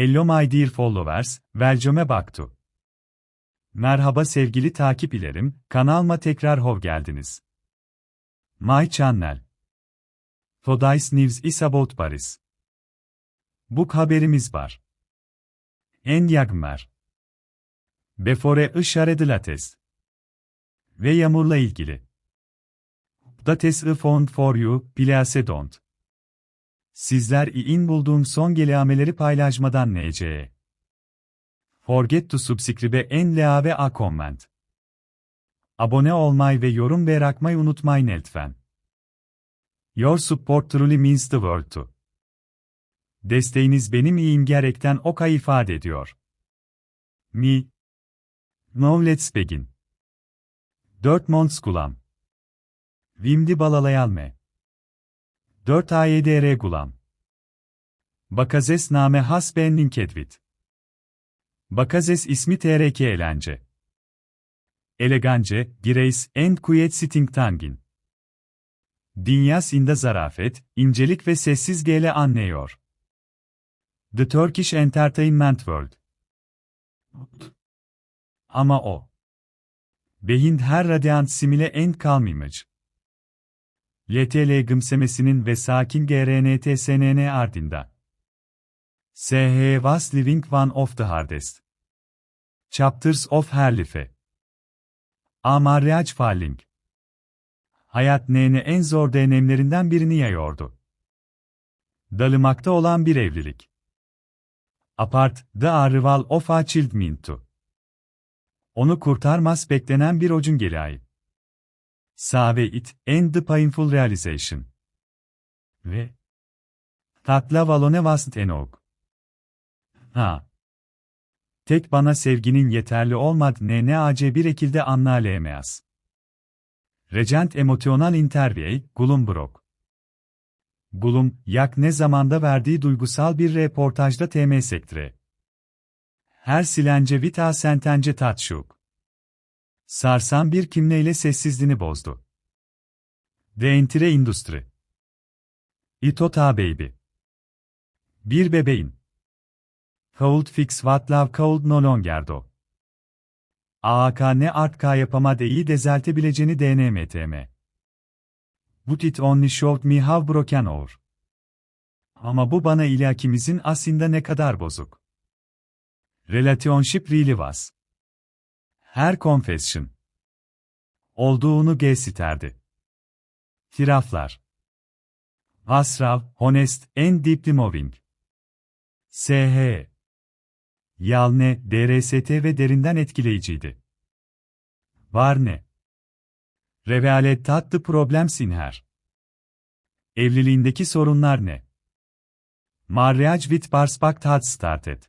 Hello my dear followers, welcome back to. Merhaba sevgili takipçilerim, kanalıma tekrar hoş geldiniz. My channel. Today's news is about Paris. Bu haberimiz var. En yakmer. Before ışare de la test. Ve yağmurla ilgili. That is a fond for you, please don't. Sizler in bulduğum son gelişmeleri paylaşmadan NC'ye. Forget to subscribe and leave a comment. Abone olmayı ve yorum bırakmayı unutmayın lütfen. Your support truly means the world to. Desteğiniz benim iyiyim gerekten oka ifade ediyor. Me. Now let's begin. 4 months gulam. Vimdi balalayalme. 4 AYDR gulam. Bakazes name has ben linkedvit. Bakazes ismi TRK eğlence. Elegance, Grace and Quiet Sitting Tangin. Dinyas inda zarafet, incelik ve sessiz gele anlıyor. The Turkish Entertainment World. Ama o. Behind her radiant simile and calm YTL gımsemesinin ve sakin GRNTSNN ardında. SH was living one of the hardest. Chapters of her life. A marriage falling. Hayat nene en zor denemlerinden birini yayıyordu. Dalımakta olan bir evlilik. Apart, the arrival of a child mintu. Onu kurtarmaz beklenen bir ocun geliayı. Save it, and the painful realization. Ve valone vast enog. Ha. Tek bana sevginin yeterli olmad ne ne ace bir ekilde anlayamayaz. Regent Emotional Interview, Gulumbrok. Gulum, yak ne zamanda verdiği duygusal bir reportajda TM sektre. Her silence vita sentence tatşuk. Sarsan bir kimleyle sessizliğini bozdu. The Entire Industry. Itota Baby. Bir bebeğin. Cold fix what love cold no longer do. AAK ne artka yapamadı iyi dezeltebileceğini DNMTM. But it only showed me how broken or. Ama bu bana ilakimizin aslında ne kadar bozuk. Relationship really was. Her confession. Olduğunu gesiterdi. Tiraflar. Asrav, honest, and deeply moving. SH. Yalne, DRST ve derinden etkileyiciydi. Var ne? Revealet tatlı problem sinher. Evliliğindeki sorunlar ne? Marriage with Barspak had started.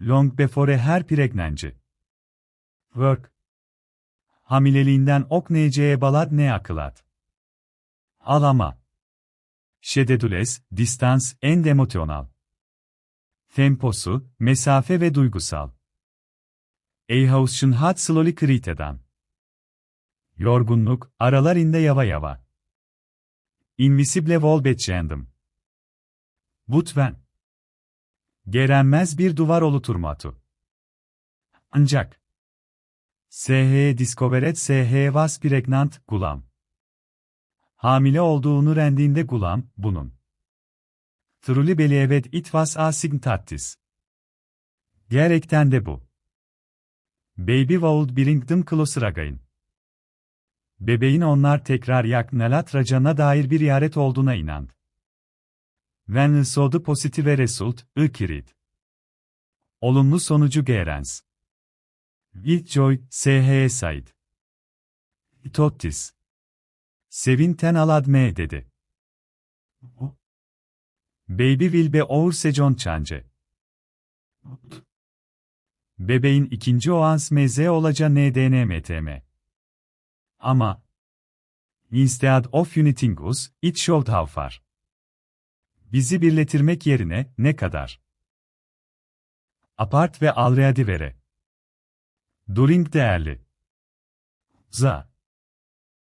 Long before her pregnancy. Work. Hamileliğinden ok neceğe balad ne akılat. Alama. Şededules, distans, end emotional. Temposu, mesafe ve duygusal. Eyhauschen hat slowly kritedan. Yorgunluk, aralar inde yava yava. Invisible volbetçendim. Butven. Gerenmez bir duvar oluturmatu. Ancak. SH discoveret SH was pregnant, gulam. Hamile olduğunu rendiğinde gulam, bunun. Truly believed it was a sign Gerekten de bu. Baby would bring them closer again. Bebeğin onlar tekrar yak Nalat Rajan'a dair bir yaret olduğuna inandı. When saw the positive result, I. Olumlu sonucu Gerens. With joy, SH side. Tottis. Sevinten aladme dedi. Baby will be our second change. Bebeğin ikinci oans meze olaca NDNMTM. Ama instead of uniting us, it showed how far. Bizi birletirmek yerine ne kadar? Apart ve already vere. During değerli. Za.